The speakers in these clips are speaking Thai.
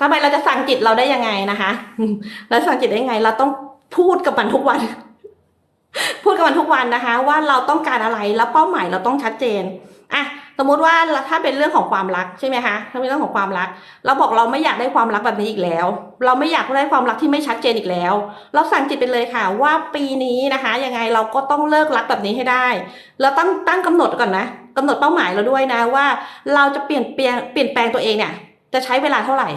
ทำไมเราจะสั่งจิตเราได้ยังไงนะคะเราสั่งจิตได้ยังไง เราต้องพูดกับมันทุกวัน พูดกับมันทุกวันนะคะ ว่าเราต้องการอะไรแล้วเป้าหมายเราต้องชัดเจนอะสมมุติว่าถ้าเป็นเรื่องของความรักใช่ไหมคะถ้าเป็นเรื่องของความรัก เราบอกเราไม่อยากได้ความรักแบบนี้อีกแล้ว เราไม่อยากได้ความรักที่ไม่ชัดเจนอีกแล้ว เราสั่งจิตไปเลยค่ะ ว่าปีนี้นะคะยังไงเราก็ต้องเลิกรักแบบนี้ให้ได้ เราตั้งตั้งกำหนดก่อนนะกำหนดเป้าหมายเราด้วยนะว่า เราจะเปลี่ยนเปลี่ยนเปลี่ยนแปลงตัวเองเนี่ย จะใช้เวลาเท่าไหร่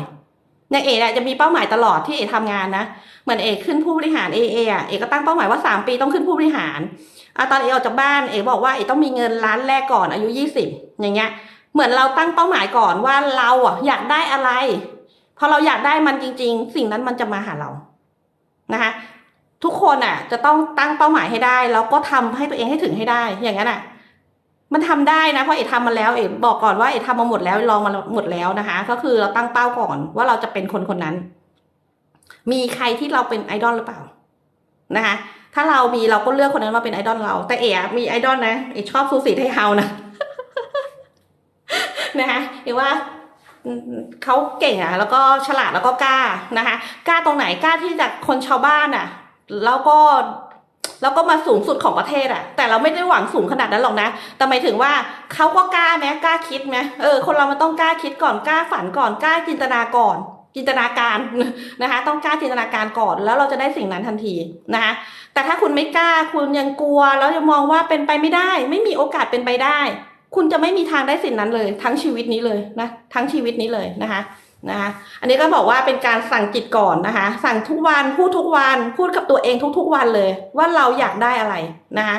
อย่างเอเนี่ยจะมีเป้าหมายตลอดที่เอทำงานนะ เหมือนเอกขึ้นผู้บริหารเอเออะเอกก็ตั้งเป้าหมายว่า 3 ปีต้องขึ้นผู้บริหารอะตอนเอออกจากบ้านเอกบอกว่าเอกต้องมีเงินล้านแรกก่อนอายุ 20 อย่างเงี้ย เหมือนเราตั้งเป้าหมายก่อนว่าเราอะอยากได้อะไร พอเราอยากได้มันจริง ๆ สิ่งนั้นมันจะมาหาเรา นะคะ ทุกคนอะ จะต้องตั้งเป้าหมายให้ได้ แล้วก็ทำให้ตัวเองให้ถึงให้ได้ อย่างนั้นอะ มันทำได้นะเพราะเอกทำมาแล้วเอกบอกก่อนว่าเอกทำมาหมดแล้วลองมาหมดแล้วนะคะ ก็คือเราตั้งเป้าก่อนว่าเราจะเป็นคนคนนั้น มีใครที่เราเป็นไอดอลหรือเปล่านะคะถ้าเรามีเราก็เลือกคนนั้นมาเป็นไอดอลเรา แต่เอ๋มีไอดอลนะเอกชอบซูสีไทเฮานะนะคะเอกว่าเขาเก่งอะ แล้วก็ฉลาดแล้วก็กล้านะคะกล้าตรงไหนกล้าที่จากคนชาวบ้านอะ แล้วก็ แล้วก็มาสูงสุดของประเทศอะแต่เราไม่ได้หวังสูงขนาดนั้นหรอกนะ แต่หมายถึงว่าเขาก็กล้าไหมกล้าคิดไหมเออคนเรามันต้องกล้าคิดก่อนกล้าฝันก่อนกล้าจินตนาก่อน จินตนาการนะคะ ต้องกล้าจินตนาการก่อน แล้วเราจะได้สิ่งนั้นทันทีนะคะแต่ถ้าคุณไม่กล้าคุณยังกลัวแล้วยังมองว่าเป็นไปไม่ได้ ไม่มีโอกาสเป็นไปได้ คุณจะไม่มีทางได้สิ่งนั้นเลย ทั้งชีวิตนี้เลยนะทั้งชีวิตนี้เลยนะคะ นะคะอันนี้ก็บอกว่าเป็นการสั่งจิตก่อนนะคะ สั่งทุกวันพูดทุกวันพูดกับตัวเองทุกๆวันเลย ว่าเราอยากได้อะไรนะคะ